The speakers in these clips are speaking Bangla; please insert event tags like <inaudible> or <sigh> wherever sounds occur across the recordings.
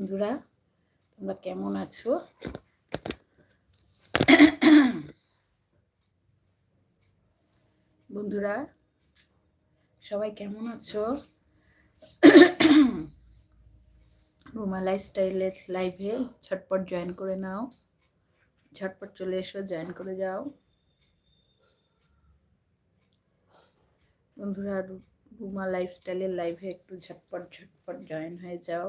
বন্ধুরা, তোমরা কেমন আছো? বন্ধুরা, সবাই কেমন আছো? রুমা লাইফস্টাইলের লাইভে ঝটপট জয়েন করে নাও। ঝটপট চলে এসো জয়েন করে যাও। বন্ধুরা রুমা লাইফস্টাইলের লাইভে একটু ঝটপট ঝটপট জয়েন হয়ে যাও।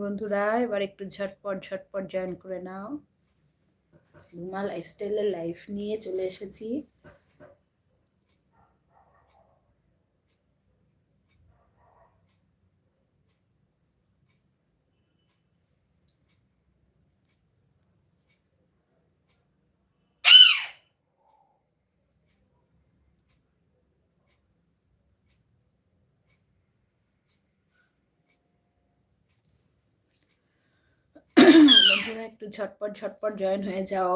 বন্ধুরা এবার একটু ঝটপট ঝটপট জয়েন করে নাও। রুমা লাইফস্টাইলের লাইফ নিয়ে চলে এসেছি। বন্ধুরা একটু ঝটপট ঝটপট জয়েন হয়ে যাও।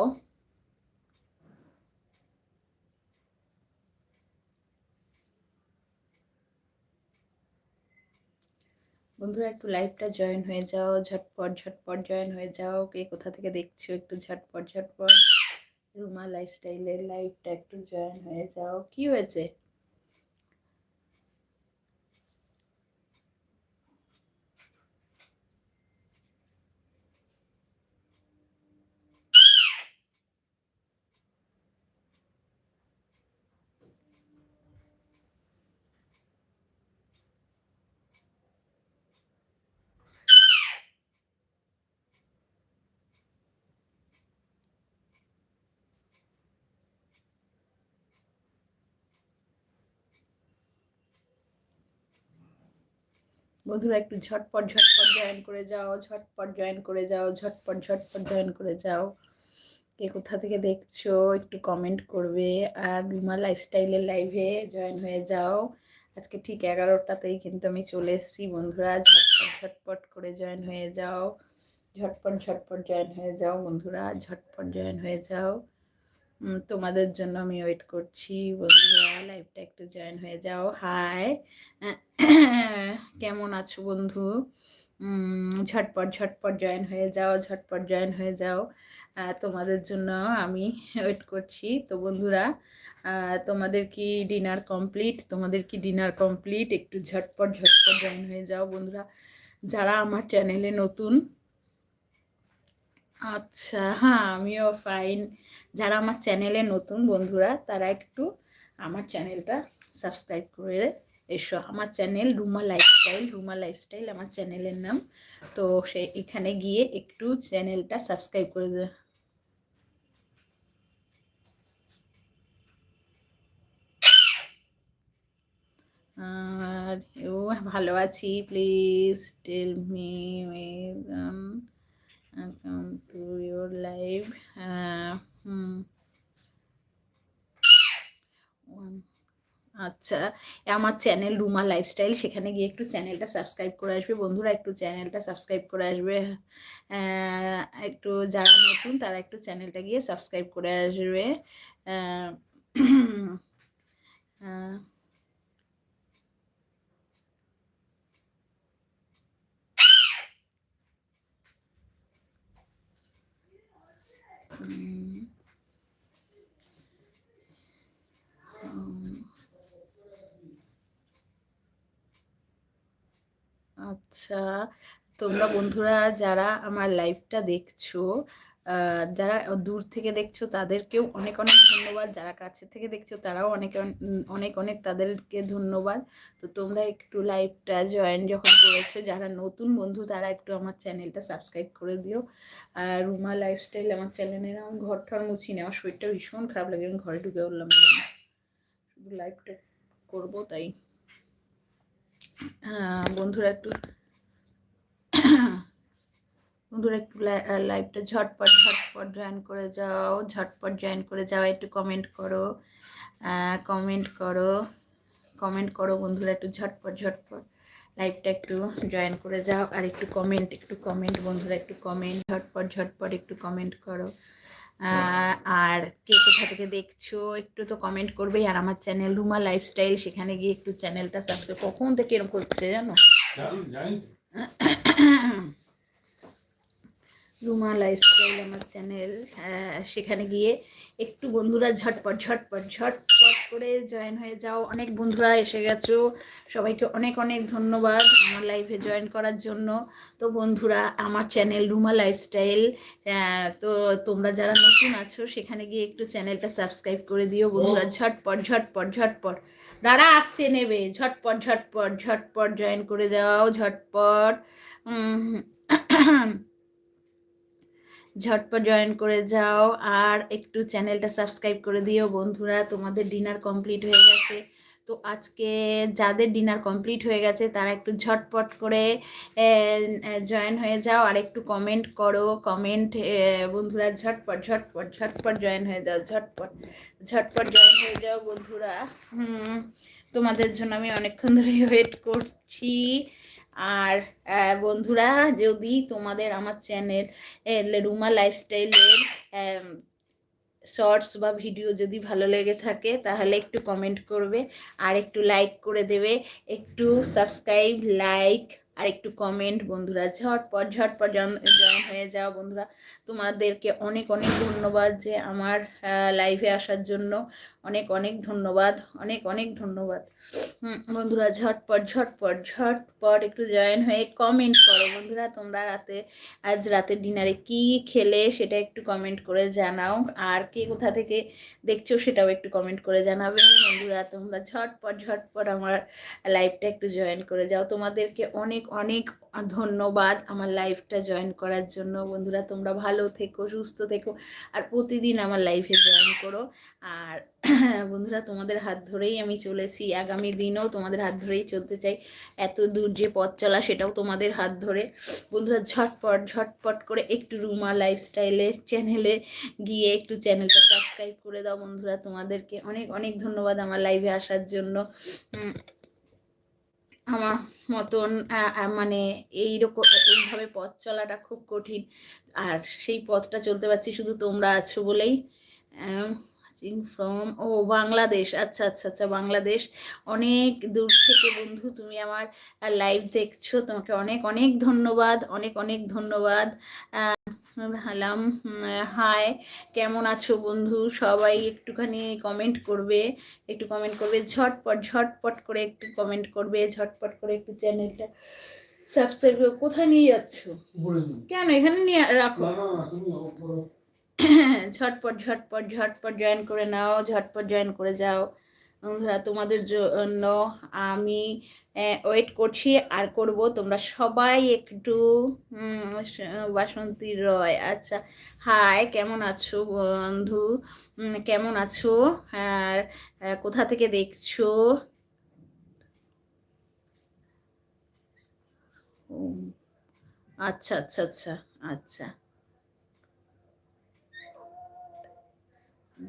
বন্ধুরা, একটু লাইভটা জয়েন হয়ে যাও, ঝটপট ঝটপট জয়েন হয়ে যাও। কে কোথা থেকে দেখছ একটু ঝটপট ঝটপট? রুমা লাইফস্টাইলের লাইভটা একটু জয়েন হয়ে যাও। কি হয়েছে? বন্ধুরা একটু ঝটপট ঝটপট জয়েন করে যাও, ঝটপট জয়েন করে যাও, ঝটপট ঝটপট জয়েন করে যাও। কে কোথা থেকে দেখছ একটু কমেন্ট করবে। আর রুমা লাইফস্টাইলের লাইভে জয়েন হয়ে যাও। আজকে ঠিক এগারোটাতেই কিন্তু আমি চলে এসেছি বন্ধুরা। ঝটপট ঝটপট করে জয়েন হয়ে যাও। ঝটপট ঝটপট জয়েন হয়ে যাও বন্ধুরা। ঝটপট জয়েন হয়ে যাও। তোমাদের জন্য আমি ওয়েট করছি। বন্ধুরা লাইভটা একটু জয়েন হয়ে যাও। হাই কেমন আছো বন্ধু? ঝটপট ঝটপট জয়েন হয়ে যাও, ঝটপট জয়েন হয়ে যাও। তোমাদের জন্য আমি ওয়েট করছি। তো বন্ধুরা তোমাদের কি ডিনার কমপ্লিট তোমাদের কি ডিনার কমপ্লিট একটু ঝটপট ঝটপট জয়েন হয়ে যাও বন্ধুরা। যারা আমার চ্যানেলে নতুন আচ্ছা হ্যাঁ আমিও ফাইন যারা আমার চ্যানেলে নতুন বন্ধুরা, তারা একটু আমার চ্যানেলটা সাবস্ক্রাইব করে এসো। আমার channel Ruma lifestyle Ruma lifestyle আমার চ্যানেলের নাম। তো সে, এখানে গিয়ে একটু চ্যানেলটা সাবস্ক্রাইব করে দেবে আর, ও, ভালো আছি please tell me welcome to your live uh, hmm. আচ্ছা আমার চ্যানেল রুমা লাইফস্টাইল সেখানে গিয়ে একটু চ্যানেলটা সাবস্ক্রাইব করে আসবে। বন্ধুরা একটু চ্যানেলটা সাবস্ক্রাইব করে আসবে। একটু যারা নতুন তারা একটু চ্যানেলটা গিয়ে সাবস্ক্রাইব করে আসবে। <clears throat> আচ্ছা তোমরা বন্ধুরা যারা আমার লাইভটা দেখছ যারা দূর থেকে দেখছ তাদেরকেও অনেক অনেক ধন্যবাদ। যারা কাছে থেকে দেখছ তারাও অনেক অনেক অনেক তাদেরকে ধন্যবাদ। তো তোমরা একটু লাইভটা জয়েন যখন করেছ, যারা নতুন বন্ধু তারা একটু আমার চ্যানেলটা সাবস্ক্রাইব করে দিও। আর রুমা লাইফস্টাইল আমার চ্যানেলের আমি ঘর ঠর মুছি না, আমার শরীরটা ভীষণ খারাপ লাগে, আমি ঘরে ঢুকে বললাম শুধু লাইভটা করব তাই। বন্ধুরা একটু বন্ধুরা একটু লাইভটা ঝটপট ঝটপট জয়েন করে যাও ঝটপট জয়েন করে যাও একটু কমেন্ট করো কমেন্ট করো কমেন্ট করো বন্ধুরা একটু ঝটপট ঝটপট লাইভটা একটু জয়েন করে যাও আর একটু কমেন্ট একটু কমেন্ট বন্ধুরা একটু কমেন্ট ঝটপট ঝটপট একটু কমেন্ট করো। আর কে কোথা থেকে দেখছ একটু তো কমেন্ট করবেই আর আমার চ্যানেল রুমা লাইফস্টাইল সেখানে গিয়ে একটু চ্যানেলটা সাবস্ক্রাইব কখন থেকে এরকম করছে জানো। <coughs> রুমা লাইফস্টাইল আমার চ্যানেল। সেখানে গিয়ে একটু বন্ধুরা ঝটপট ঝটপট ঝটপট করে জয়েন হয়ে যাও। অনেক বন্ধুরা এসে গেছো। সবাইকে অনেক অনেক ধন্যবাদ আমার লাইফে জয়েন করার জন্য। তো বন্ধুরা, আমার চ্যানেল রুমা লাইফস্টাইল তো তোমরা যারা নতুন আছো, সেখানে গিয়ে একটু চ্যানেলটা সাবস্ক্রাইব করে দিও। বন্ধুরা, ঝটপট ঝটপট ঝটপট। দাঁড়া আসছে নেবে, ঝটপট ঝটপট ঝটপট জয়েন করে দাও ঝটপট। ঝটপট জয়েন করে যাও। আর একটু চ্যানেলটা সাবস্ক্রাইব করে দিও বন্ধুরা। তোমাদের ডিনার কমপ্লিট হয়ে গেছে। তো আজকে যাদের ডিনার কমপ্লিট হয়ে গেছে, তারা একটু ঝটপট করে জয়েন হয়ে যাও। আর একটু কমেন্ট করো। কমেন্ট বন্ধুরা, ঝটপট ঝটপট ঝটপট জয়েন হয়ে যাও। ঝটপট ঝটপট জয়েন হয়ে যাও বন্ধুরা। হুম, তোমাদের জন্য আমি অনেকক্ষণ ধরে ওয়েট করছি। আর বন্ধুরা, যদি তোমাদের আমার চ্যানেল রুমা লাইফস্টাইলের শর্টস বা ভিডিও যদি ভালো লেগে থাকে, তাহলে একটু কমেন্ট করবে আর একটু লাইক করে দেবে। একটু সাবস্ক্রাইব লাইক আর একটু কমেন্ট বন্ধুরা, ঝটপট ঝটপট জয়েন হয়ে যাও, বন্ধুরা। তোমাদেরকে অনেক অনেক ধন্যবাদ যে আমার লাইভে আসার জন্য। অনেক অনেক ধন্যবাদ, অনেক অনেক ধন্যবাদ। বন্ধুরা, ঝটপট ঝটপট ঝটপট একটু জয়েন হয়ে কমেন্ট করো, বন্ধুরা। তোমরা রাতে, আজ রাতে ডিনারে কি খেলে সেটা একটু কমেন্ট করে জানাও। আর কে কোথা থেকে দেখছ সেটাও একটু কমেন্ট করে জানাবে, বন্ধুরা। তোমরা ঝটপট ঝটপট আমার লাইভটা একটু জয়েন করে যাও। তোমাদেরকে অনেক অনেক ধন্যবাদ আমার লাইফটা জয়েন করার জন্য। বন্ধুরা, তোমরা ভালো থেকো, সুস্থ থেকো আর প্রতিদিন আমার লাইভে জয়েন করো। আর <clears throat> বন্ধুরা, তোমাদের হাত ধরেই আমি চলেছি। আগামী দিনেও তোমাদের হাত ধরেই চলতে চাই। এত দূর যে পথ চলা, সেটাও তোমাদের হাত ধরে। বন্ধুরা, ঝটপট ঝটপট করে একটু রুমা লাইফস্টাইলের চ্যানেলে গিয়ে একটু চ্যানেলটা সাবস্ক্রাইব করে দাও। বন্ধুরা, তোমাদেরকে অনেক অনেক ধন্যবাদ আমার লাইভে আসার জন্য। আমার মতন মানে এইরকম, এইভাবে পথ চলাটা খুব কঠিন। আর সেই পথটা চলতে পারছি শুধু তোমরা আছো বলেই। ফ্রম ও, বাংলাদেশ। আচ্ছা আচ্ছা আচ্ছা বাংলাদেশ। অনেক দূর থেকে বন্ধু, তুমি আমার লাইভ দেখছ। তোমাকে অনেক অনেক ধন্যবাদ, অনেক অনেক ধন্যবাদ। হালাম হাই কেমন আছো বন্ধু? সবাই একটুখানি কমেন্ট করবে একটু কমেন্ট করবে ঝটপট ঝটপট করে একটু কমেন্ট করবে ঝটপট করে একটু চ্যানেলটা সাবস্ক্রাইব কোথায় নিয়ে যাচ্ছ? কেন? এখানে নিয়ে রাখো। <coughs> ঝটপট ঝটপট ঝটপট জয়েন করে নাও ঝটপট জয়েন করে যাও। বন্ধুরা তোমাদের জন্য আমি ওয়েট করছি, আর করব। তোমরা সবাই একটু বাসন্তী রয়। আচ্ছা হাই কেমন আছো বন্ধু? কেমন আছো? আর কোথা থেকে দেখছ? আচ্ছা আচ্ছা আচ্ছা আচ্ছা।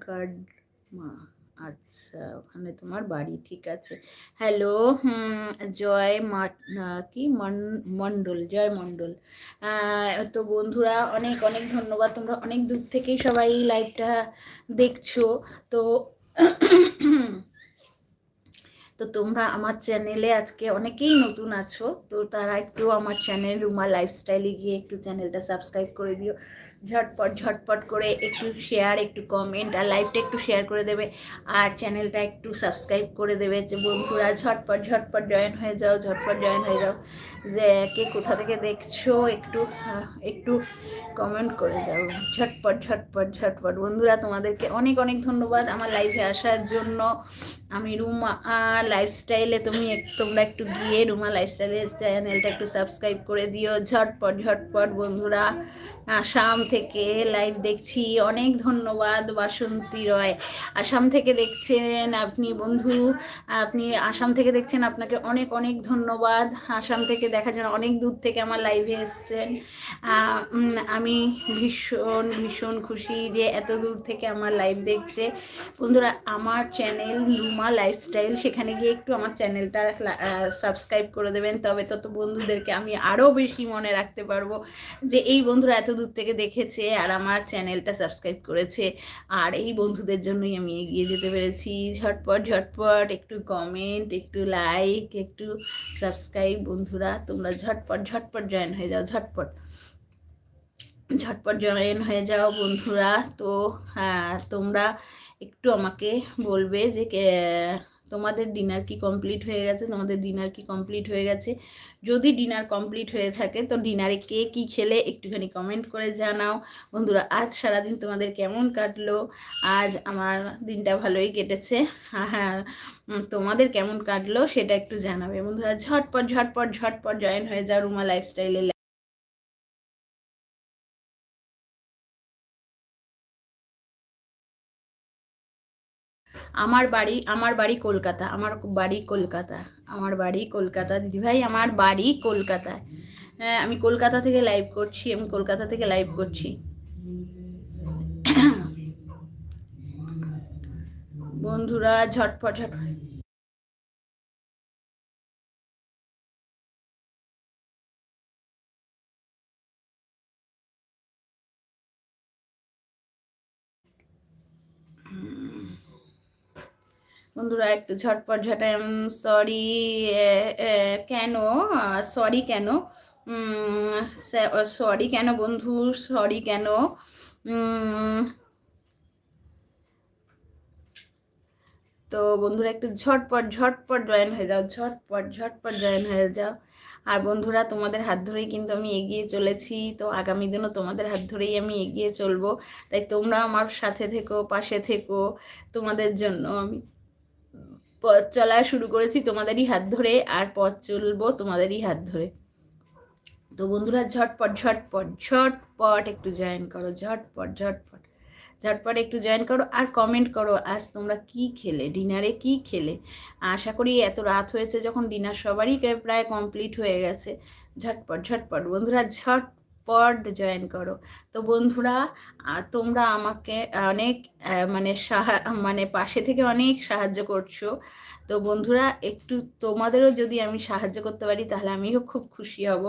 গার্ড মা। আচ্ছা ওখানে তোমার বাড়ি, ঠিক আছে। হ্যালো জয় মা কি? মণ্ডল, জয় মণ্ডল। তো বন্ধুরা, অনেক অনেক ধন্যবাদ। তোমরা অনেক দূর থেকেই সবাই লাইভটা দেখছ। তো তো তোমরা আমার চ্যানেলে আজকে অনেকেই নতুন আছো। তো তারা একটু আমার চ্যানেল রুমা লাইফস্টাইলে গিয়ে একটু চ্যানেলটা সাবস্ক্রাইব করে দিও। ঝটপট ঝটপট করে একটু শেয়ার একটু কমেন্ট আর লাইভটা একটু শেয়ার করে দেবে। আর চ্যানেলটা একটু সাবস্ক্রাইব করে দেবে যে, বন্ধুরা, ঝটপট ঝটপট জয়েন হয়ে যাও, ঝটপট জয়েন হয়ে যাও। যে, কে কোথা থেকে দেখছ, একটু একটু কমেন্ট করে যাও। ঝটপট ঝটপট ঝটপট। বন্ধুরা, তোমাদেরকে অনেক অনেক ধন্যবাদ আমার লাইভে আসার জন্য। আমি রুমা লাইফস্টাইলে তুমি তোমরা একটু গিয়ে রুমা লাইফস্টাইলের চ্যানেলটা একটু সাবস্ক্রাইব করে দিও। ঝটপট ঝটপট, বন্ধুরা আসাম থেকে লাইভ দেখছি। অনেক ধন্যবাদ, বাসন্তী রয়। আসাম থেকে দেখছেন আপনি, বন্ধু, আপনি আসাম থেকে দেখছেন আপনাকে অনেক অনেক ধন্যবাদ। আসাম থেকে দেখা জন্য অনেক দূর থেকে আমার লাইভে এসছেন। আমি ভীষণ ভীষণ খুশি যে এত দূর থেকে আমার লাইভ দেখছে। বন্ধুরা, আমার চ্যানেল লুমা লাইফস্টাইল সেখানে গিয়ে একটু আমার চ্যানেলটা সাবস্ক্রাইব করে দেবেন। তবে তত বন্ধুদেরকে আমি আরও বেশি মনে রাখতে পারব যে, এই বন্ধুরা এত দূর থেকে দেখেছে আর আমার চ্যানেলটা সাবস্ক্রাইব করেছে। আর এই বন্ধুদের জন্যই আমি এগিয়ে যেতে পেরেছি। ঝটপট ঝটপট একটু কমেন্ট একটু লাইক একটু সাবস্ক্রাইব বন্ধুরা। তোমরা ঝটপট ঝটপট জয়েন হয়ে যাও, ঝটপট। ঝটপট জয়েন হয়ে যাও বন্ধুরা। তো হ্যাঁ তোমরা একটু আমাকে বলবে যে তোমাদের ডিনার কি কমপ্লিট হয়ে গেছে? তোমাদের ডিনার কি কমপ্লিট হয়ে গেছে? যদি ডিনার কমপ্লিট হয়ে থাকে, তো ডিনারে কে কি খেলে? একটুখানি কমেন্ট করে জানাও। বন্ধুরা, আজ সারাদিন তোমাদের কেমন কাটলো? আজ আমার দিনটা ভালোই কেটেছে। হ্যাঁ তোমাদের কেমন কাটলো, সেটা একটু জানাবে। বন্ধুরা, ঝটপট ঝটপট ঝটপট জয়েন হয়ে যাও রুমা লাইফস্টাইলে আমার বাড়ি আমার বাড়ি কলকাতা, আমার বাড়ি কলকাতা, আমার বাড়ি কলকাতা। দিদিভাই, আমার বাড়ি কলকাতায় হ্যাঁ আমি কলকাতা থেকে লাইভ করছি, আমি কলকাতা থেকে লাইভ করছি। বন্ধুরা, ঝটপট ঝট বন্ধুরা, একটু ঝটপট ঝটাই সরি কেন? সরি কেন? সরি কেন বন্ধু? সরি কেন? তো বন্ধুরা, একটু ঝটপট ঝটপট জয়েন হয়ে যাও, ঝটপট ঝটপট জয়েন হয়ে যাও। আর বন্ধুরা, তোমাদের হাত ধরেই কিন্তু আমি এগিয়ে চলেছি, তো আগামী দিনও তোমাদের হাত ধরেই আমি এগিয়ে চলবো। তাই তোমরা আমার সাথে থেকো, পাশে থেকো তোমাদের জন্য আমি পথ চলা শুরু করেছি তোমাদেরই হাত ধরে আর পথ চলবো তোমাদেরই হাত ধরে। তো বন্ধুরা, ঝটপট ঝটপট ঝটপট একটু জয়েন করো, ঝটপট ঝটপট ঝটপট একটু জয়েন করো আর কমেন্ট করো আজ তোমরা কি খেলে ডিনারে কি খেলে? আশা করি এত রাত হয়েছে যখন ডিনার সবারই প্রায় কমপ্লিট হয়ে গেছে। ঝটপট ঝটপট, বন্ধুরা ঝটপট জয়েন করো। তো বন্ধুরা তোমরা আমাকে অনেক মানে সাহা মানে পাশে থেকে অনেক সাহায্য করছ। তো বন্ধুরা, একটু তোমাদেরও যদি আমি সাহায্য করতে পারি, তাহলে আমিও খুব খুশি হব।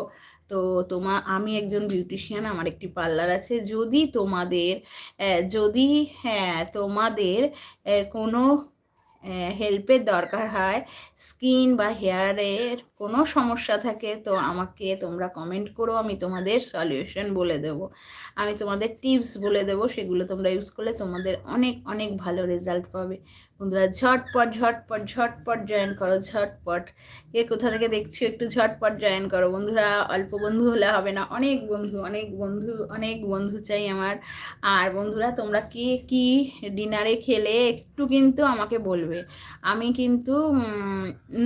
তো তোমা, আমি একজন বিউটিশিয়ান, আমার একটি পার্লার আছে। যদি তোমাদের যদি হ্যাঁ তোমাদের কোনো হেল্পের দরকার হয়, স্কিন বা হেয়ারের কোনো সমস্যা থাকে, তো আমাকে তোমরা কমেন্ট করো, আমি তোমাদের সলিউশন বলে দেব। আমি তোমাদের টিপস বলে দেব, সেগুলো তোমরা ইউজ করলে তোমাদের অনেক অনেক ভালো রেজাল্ট পাবে। বন্ধুরা, ঝটপট ঝটপট ঝটপট জয়েন করো, ঝটপট। কে কোথা থেকে দেখছি একটু ঝটপট জয়েন করো। বন্ধুরা, অল্প বন্ধু হলে হবে না, অনেক বন্ধু অনেক বন্ধু অনেক বন্ধু চাই আমার। আর বন্ধুরা, তোমরা কে কি ডিনারে খেলে একটু কিন্তু আমাকে বলবে। আমি কিন্তু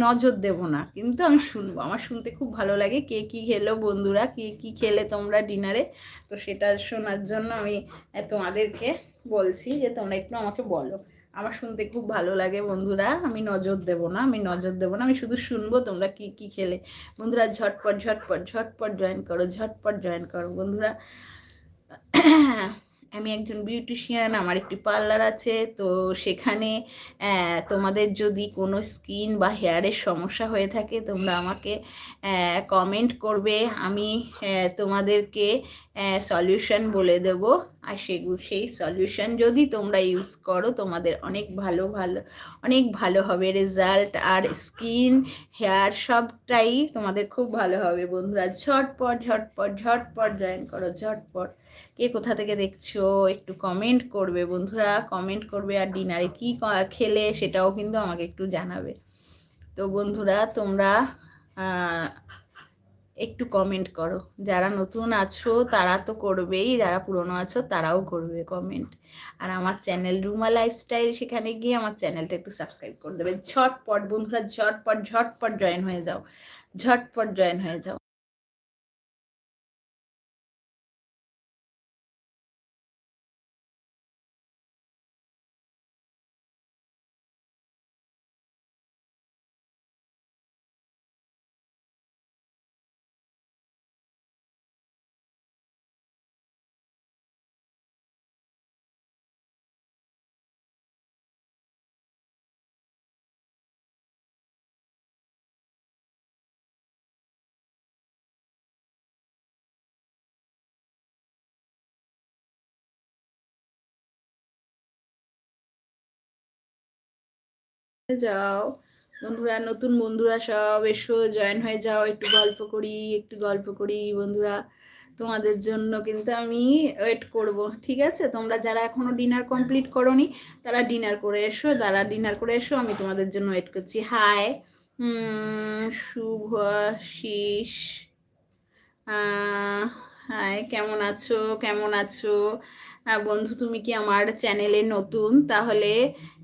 নজর দেব না, কিন্তু আমি শুনব। আমার শুনতে খুব ভালো লাগে কে কি খেলো বন্ধুরা, কে কি খেলে তোমরা ডিনারে। তো সেটা শোনার জন্য আমি তোমাদেরকে বলছি যে তোমরা একটু আমাকে বলো। আমার শুনতে খুব ভালো লাগে বন্ধুরা, আমি নজর দেব না, আমি নজর দেব না, আমি শুধু শুনব তোমরা কি কি খেলে। বন্ধুরা, ঝটপট ঝটপট ঝটপট জয়েন করো, ঝটপট জয়েন করো। বন্ধুরা আমি একজন বিউটিশিয়ান আমার একটি পার্লার আছে, তো সেখানে তোমাদের যদি কোনো স্কিন বা হেয়ারের সমস্যা হয়ে থাকে, তোমরা আমাকে কমেন্ট করবে। আমি তোমাদেরকে সলিউশন বলে দেব। আর সেগুলো সেই সলিউশন যদি তোমরা ইউজ করো, তোমাদের অনেক ভালো ভালো, অনেক ভালো হবে রেজাল্ট আর স্কিন হেয়ার সবটাই তোমাদের খুব ভালো হবে বন্ধুরা। ঝটপট ঝটপট ঝটপট জয়েন করো, ঝটপট। কে কোথা থেকে দেখছ একটু কমেন্ট করবে। বন্ধুরা কমেন্ট করবে আর ডিনারে কী খেলে সেটাও কিন্তু আমাকে একটু জানাবে। তো বন্ধুরা তোমরা একটু কমেন্ট করো। যারা নতুন আছো তারা তো করবেই, যারা পুরনো আছো তারাও করবে কমেন্ট আর আমার চ্যানেল রুমা লাইফস্টাইল সেখানে গিয়ে আমার চ্যানেলটা একটু সাবস্ক্রাইব করে দেবে। ঝটপট বন্ধুরা, ঝটপট ঝটপট জয়েন হয়ে যাও। ঝটপট জয়েন হয়ে যাও। যাও। বন্ধুরা, নতুন বন্ধুরা সব এসো জয়েন হয়ে যাও, একটু গল্প করি, একটু গল্প করি বন্ধুরা। তোমাদের জন্য কিন্তু আমি ওয়েট করব, ঠিক আছে? তোমরা যারা এখনও ডিনার কমপ্লিট করনি, তারা ডিনার করে এসো, যারা ডিনার করে এসো, আমি তোমাদের জন্য ওয়েট করছি। হাই শুভাশিস হাই কেমন আছো? কেমন আছো? বন্ধু তুমি কি আমার চ্যানেলে নতুন? তাহলে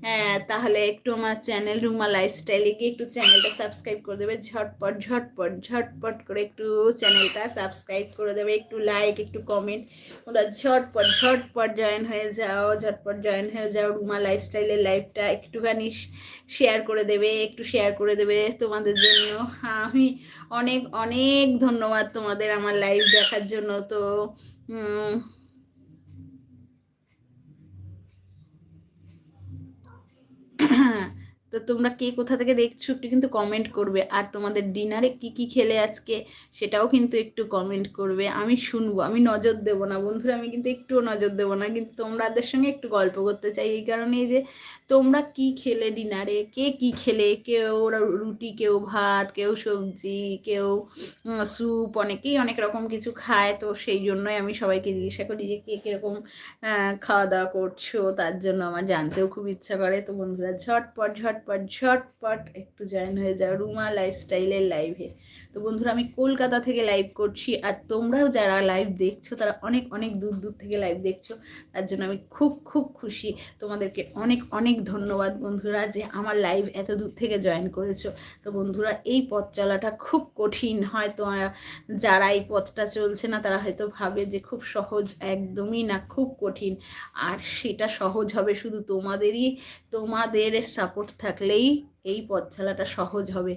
হ্যাঁ, তাহলে একটু আমার চ্যানেল রুমা লাইফস্টাইলে গিয়ে একটু চ্যানেলটা সাবস্ক্রাইব করে দেবে। ঝটপট ঝটপট ঝটপট করে একটু চ্যানেলটা সাবস্ক্রাইব করে দেবে। একটু লাইক একটু কমেন্ট ওরা ঝটপট ঝটপট জয়েন হয়ে যাও ঝটপট জয়েন হয়ে যাও রুমা লাইফস্টাইলের লাইফটা একটুখানি শেয়ার করে দেবে একটু শেয়ার করে দেবে তোমাদের জন্য। আমি অনেক অনেক ধন্যবাদ তোমাদের আমার লাইভ দেখার জন্য। তো 嗯。<clears throat> তো তোমরা কে কোথা থেকে দেখছ একটু কিন্তু কমেন্ট করবে। আর তোমাদের ডিনারে কি কি খেলে আজকে সেটাও কিন্তু একটু কমেন্ট করবে। আমি শুনব, আমি নজর দেব না। বন্ধুরা, আমি কিন্তু একটুও নজর দেব না। কিন্তু তোমাদের সঙ্গে একটু গল্প করতে চাই। এই কারণে যে তোমরা কি খেলে ডিনারে কে কি খেলে? কেউ রুটি, কেউ ভাত, কেউ সবজি, কেউ স্যুপ অনেকেই অনেক রকম কিছু খায়। তো সেই জন্যই আমি সবাইকে জিজ্ঞাসা করি যে কে কীরকম খাওয়া দাওয়া করছ? তার জন্য আমার জানতেও খুব ইচ্ছা করে। তো বন্ধুরা, ঝটপট ঝট ঝটপট ঝটপট একটু জয়েন হয়ে যাও রুমা লাইফস্টাইলের লাইভে তো বন্ধুরা, আমি কলকাতা থেকে লাইভ করছি আর তোমরাও যারা লাইভ দেখছ, তারা অনেক অনেক দূর দূর থেকে লাইভ দেখছ, তার জন্য আমি খুব খুব খুশি। তোমাদেরকে অনেক অনেক ধন্যবাদ বন্ধুরা যে আমার লাইভ এত দূর থেকে জয়েন করেছ। তো বন্ধুরা, এই পথ চলাটা খুব কঠিন। হয়তো যারা এই পথটা চলছে না, তারা হয়তো ভাবে যে খুব সহজ, একদমই না, খুব কঠিন। আর সেটা সহজ হবে শুধু তোমাদেরই, তোমাদের সাপোর্ট থাকলেই এই পথ চালাটা সহজ হবে।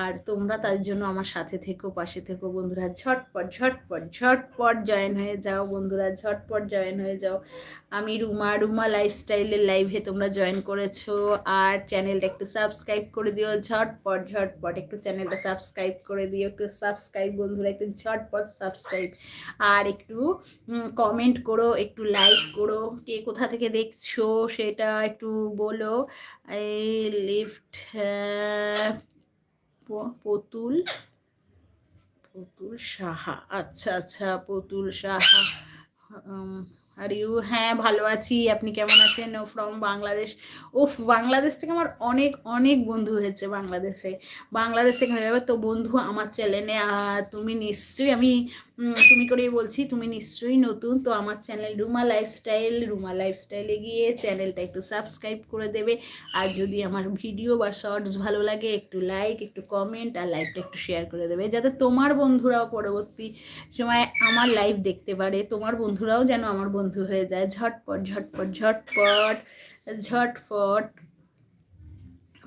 আর তোমরা তার জন্য আমার সাথে থেকো, পাশে থেকো বন্ধুরা। ঝটপট ঝটপট ঝটপট জয়েন হয়ে যাও বন্ধুরা, ঝটপট জয়েন হয়ে যাও। আমি রুমা রুমা লাইফস্টাইলের লাইভে তোমরা জয়েন করেছ। আর চ্যানেলটা একটু সাবস্ক্রাইব করে দিও। ঝটপট ঝটপট একটু চ্যানেলটা সাবস্ক্রাইব করে দিও। একটু সাবস্ক্রাইব বন্ধুরা, একটু ঝটপট সাবস্ক্রাইব আর একটু কমেন্ট করো, একটু লাইক করো। কে কোথা থেকে দেখছ সেটা একটু বলো। এই লিফট পতুল পতুল সাহা আচ্ছা আচ্ছা পতুল সাহা আর ইউ হ্যাঁ ভালো আছি, আপনি কেমন আছেন? ও ফ্রম বাংলাদেশ ওফ বাংলাদেশ থেকে আমার অনেক অনেক বন্ধু হয়েছে বাংলাদেশে, বাংলাদেশ থেকে হয়ে যাবে তো বন্ধু আমার চ্যানেলে তুমি নিশ্চয়ই আমি তুমি করেই বলছি, তুমি নিশ্চয়ই নতুন, তো আমার চ্যানেল রুমা লাইফস্টাইল রুমা লাইফস্টাইলে গিয়ে চ্যানেলটা একটু সাবস্ক্রাইব করে দেবে। আর যদি আমার ভিডিও বা শর্টস ভালো লাগে, একটু লাইক একটু কমেন্ট আর লাইভটা একটু শেয়ার করে দেবে, যাতে তোমার বন্ধুরাও পরবর্তী সময় আমার লাইভ দেখতে পারে। তোমার বন্ধুরাও যেন আমার বন্ধু হয়ে যায়। ঝটপট ঝটপট ঝটপট ঝটপট।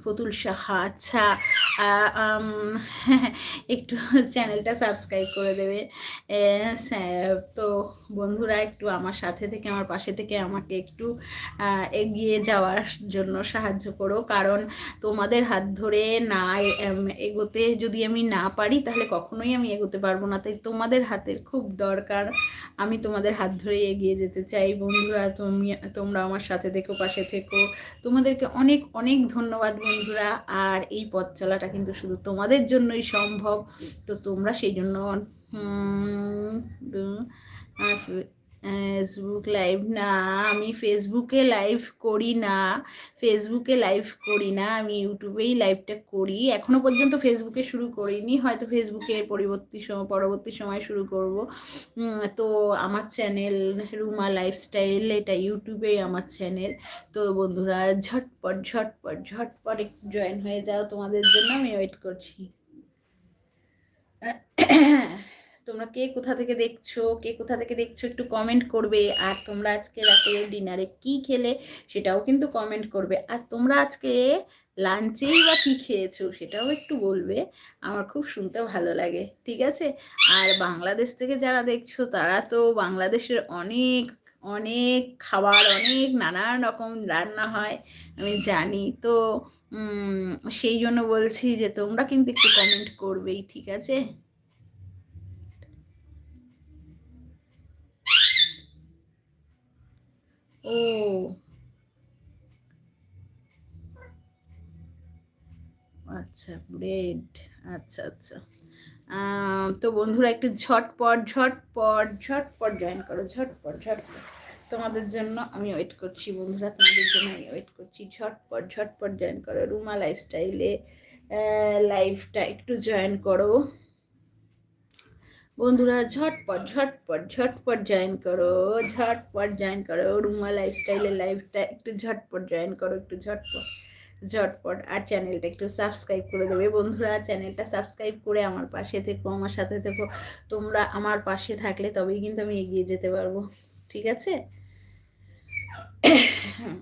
ফতুল সাহা আচ্ছা <laughs> একটু চ্যানেলটা সাবস্ক্রাইব করে দেবে। তো বন্ধুরা, একটু আমার সাথে থেকে, আমার পাশে থেকে আমাকে একটু এগিয়ে যাওয়ার জন্য সাহায্য করো। কারণ তোমাদের হাত ধরে না এগোতে যদি আমি না পারি, তাহলে কখনোই আমি এগোতে পারব না। তাই তোমাদের হাতের খুব দরকার, আমি তোমাদের হাত ধরে এগিয়ে যেতে চাই। বন্ধুরা, তুমি, তোমরা আমার সাথে থেকো, পাশে থেকো। তোমাদেরকে অনেক অনেক ধন্যবাদ বন্ধুরা আর এই পথ চলাটা কিন্তু শুধু তোমাদের জন্যই সম্ভব। তো তোমরা সেই জন্য ফেসবুক লাইভ না, আমি ফেসবুকে লাইভ করি না, ফেসবুকে লাইভ করি না, আমি ইউটিউবেই লাইভটা করি। এখনও পর্যন্ত ফেসবুকে শুরু করিনি, হয়তো ফেসবুকের পরবর্তী সময় পরবর্তী সময় শুরু করব। তো আমার চ্যানেল রুমা লাইফস্টাইল, এটা ইউটিউবেই আমার চ্যানেল। তো বন্ধুরা, ঝটপট ঝটপট ঝটপট একটু জয়েন হয়ে যাও তোমাদের জন্য, আমি ওয়েট করছি। তোমরা কে কোথা থেকে দেখছ, কে কোথা থেকে দেখছ একটু কমেন্ট করবে। আর তোমরা আজকে রাতে ডিনারে কি খেলে সেটাও কিন্তু কমেন্ট করবে। আর তোমরা আজকে লাঞ্চেই বা কী খেয়েছো সেটাও একটু বলবে, আমার খুব শুনতে ভালো লাগে, ঠিক আছে? আর বাংলাদেশ থেকে যারা দেখছ তারা তো বাংলাদেশের অনেক অনেক খাবার, অনেক নানান রকম রান্না হয়, আমি জানি। তো সেই জন্য বলছি যে তোমরা কিন্তু একটু কমেন্ট করবেই, ঠিক আছে? ও। আচ্ছা ব্রেড আচ্ছা আচ্ছা। তো বন্ধুরা, একটু ঝটপট ঝটপট ঝটপট জয়েন করো, ঝটপট ঝটপট। তোমাদের জন্য আমি ওয়েট করছি বন্ধুরা, তোমাদের জন্য আমি ওয়েট করছি। ঝটপট ঝটপট জয়েন করো। রুমা লাইফস্টাইলে লাইভটা একটু জয়েন করো। বন্ধুরা, ঝটপট ঝটপট ঝটপট জয়েন করো, ঝটপট জয়েন করো। রুমা লাইফস্টাইলের লাইফটা একটু ঝটপট জয়েন করো, একটু ঝটপট ঝটপট। আর চ্যানেলটা একটু সাবস্ক্রাইব করে দেবে। বন্ধুরা চ্যানেলটা সাবস্ক্রাইব করে আমার পাশে থেকো, আমার সাথে থেকো। তোমরা আমার পাশে থাকলে তবেই কিন্তু আমি এগিয়ে যেতে পারব। ঠিক আছে? হুম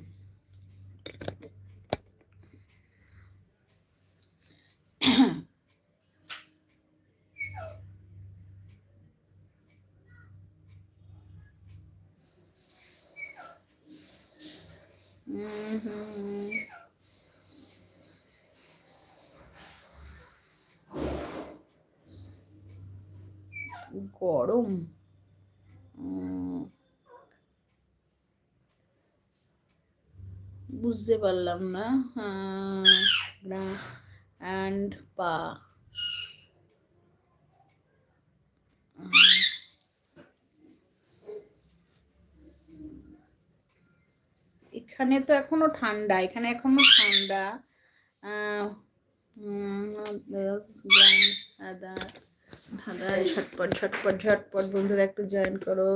হুম গরম। বুঝতে পারলাম না। অ্যান্ড পা। এখানে তো এখনও ঠান্ডা, এখানে এখনও ঠান্ডা। ঝটপট বন্ধুরা একটু জয়েন করো।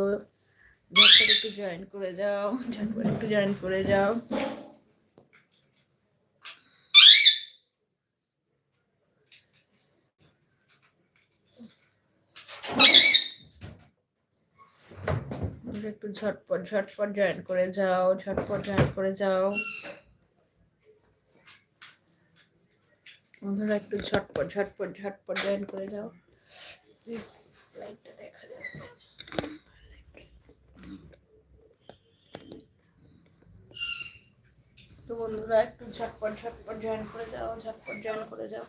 একটু জয়েন করে যাও, ঝটপট একটু জয়েন করে যাও। বন্ধুরা একটু ঝটপট ঝটপট জয়েন করে যাও, ঝটপট জয়েন করে যাও। বন্ধুরা একটু ঝটপট ঝটপট ঝটপট জয়েন করে যাও। লাইটটা দেখা যাচ্ছে তো বন্ধুরা একটু ঝটপট ঝটপট জয়েন করে যাও, ঝটপট জয়েন করে যাও।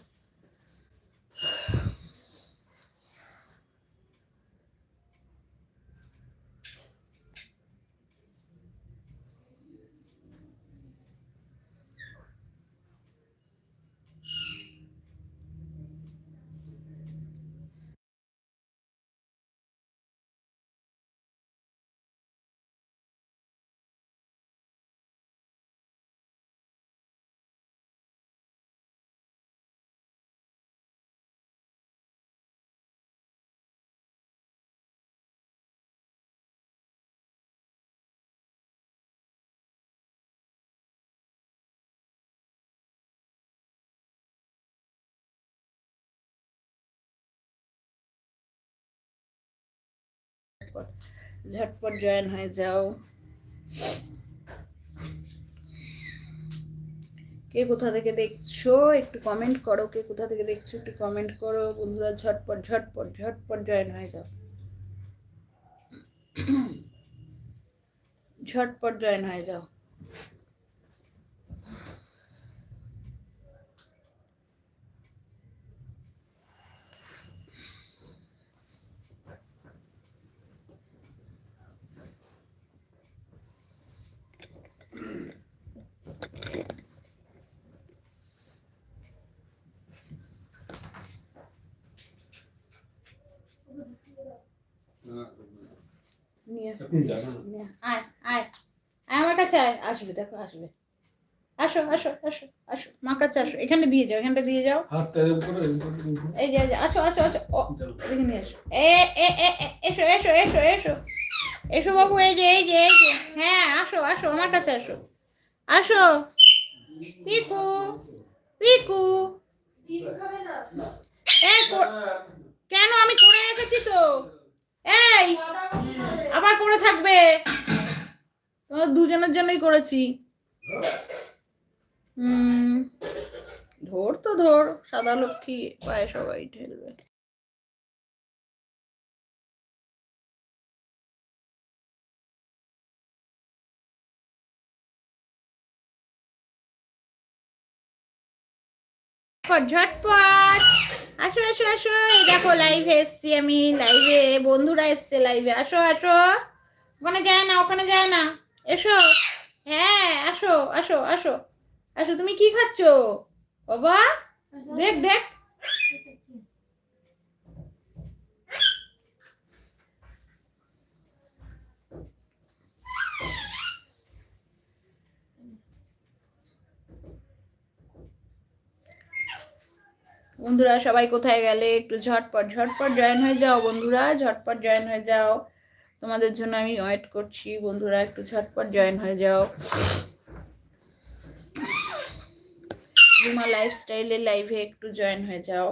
ঝটপট ঝটপট জয়েন হয়ে যাও। কে কোথা থেকে দেখছ? একটু কমেন্ট করো। কে কোথা থেকে দেখছ? একটু কমেন্ট করো। বন্ধুরা, ঝটপট ঝটপট ঝটপট জয়েন হয়ে যাও। ঝটপট জয়েন হয়ে যাও। আয় আয়। আমার কাছে আয়। আসবে দেখো আসবে। আসো আসো আসো আসো। মা কাছে আসো। এখানে দিয়ে যাও এখানটা দিয়ে যাও। এই যে এই যে, আসো আসো আসো ও এদিকে নিয়ে আসো। এ এ এসো এসো এসো এসো। এসো বাবু এই যে এই যে এই যে। হ্যাঁ আসো আসো আমার কাছে আসো। আসো। পিকু পিকু। কেন আমি করে রেখেছি তো? এই, আবার পড়ে থাকবে। দুজনের জন্যই করেছি। ধর তো ধর, সাদা লক্ষ্মী পায়ে সবাই ঠেলবে ঝটপট। আসো আসো আসো। এই দেখো লাইভে এসছি আমি লাইভে বন্ধুরা এসছে লাইভে আসো আসো। ওখানে যায় না, ওখানে যায় না। এসো। হ্যাঁ আসো আসো আসো। আসো, তুমি কি খাচ্ছ? বাবা, দেখ দেখ। বন্ধুরা, সবাই কোথায় গেলে? একটু ঝটপট ঝটপট জয়েন হয়ে যাও বন্ধুরা, ঝটপট জয়েন হয়ে যাও। তোমাদের জন্য আমি ওয়েট করছি, বন্ধুরা, একটু ঝটপট জয়েন হয়ে যাও। রুমা লাইফস্টাইলের লাইভে একটু জয়েন হয়ে যাও।